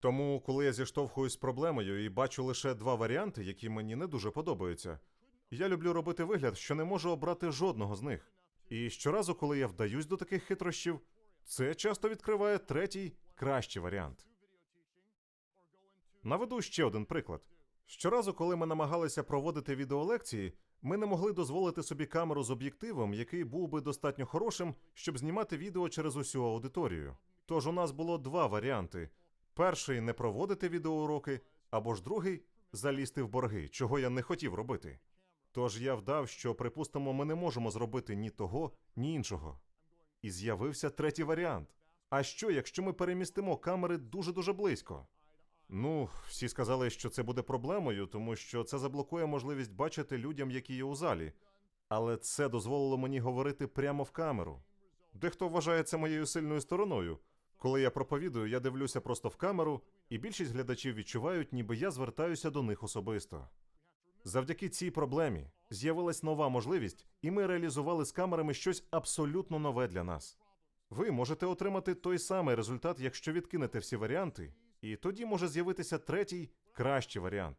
Тому, коли я зіштовхуюсь з проблемою і бачу лише два варіанти, які мені не дуже подобаються, я люблю робити вигляд, що не можу обрати жодного з них. І щоразу, коли я вдаюсь до таких хитрощів, це часто відкриває третій кращий варіант. Наведу ще один приклад. Щоразу, коли ми намагалися проводити відеолекції, ми не могли дозволити собі камеру з об'єктивом, який був би достатньо хорошим, щоб знімати відео через усю аудиторію. Тож у нас було два варіанти: перший не проводити відеоуроки, або ж другий залізти в борги, чого я не хотів робити. Тож я вдав, що, припустимо, ми не можемо зробити ні того, ні іншого. І з'явився третій варіант. А що, якщо ми перемістимо камери дуже-дуже близько? Ну, всі сказали, що це буде проблемою, тому що це заблокує можливість бачити людям, які є у залі. Але це дозволило мені говорити прямо в камеру. Дехто вважає це моєю сильною стороною. Коли я проповідую, я дивлюся просто в камеру, і більшість глядачів відчувають, ніби я звертаюся до них особисто. Завдяки цій проблемі з'явилась нова можливість, і ми реалізували з камерами щось абсолютно нове для нас. Ви можете отримати той самий результат, якщо відкинете всі варіанти, і тоді може з'явитися третій кращий варіант.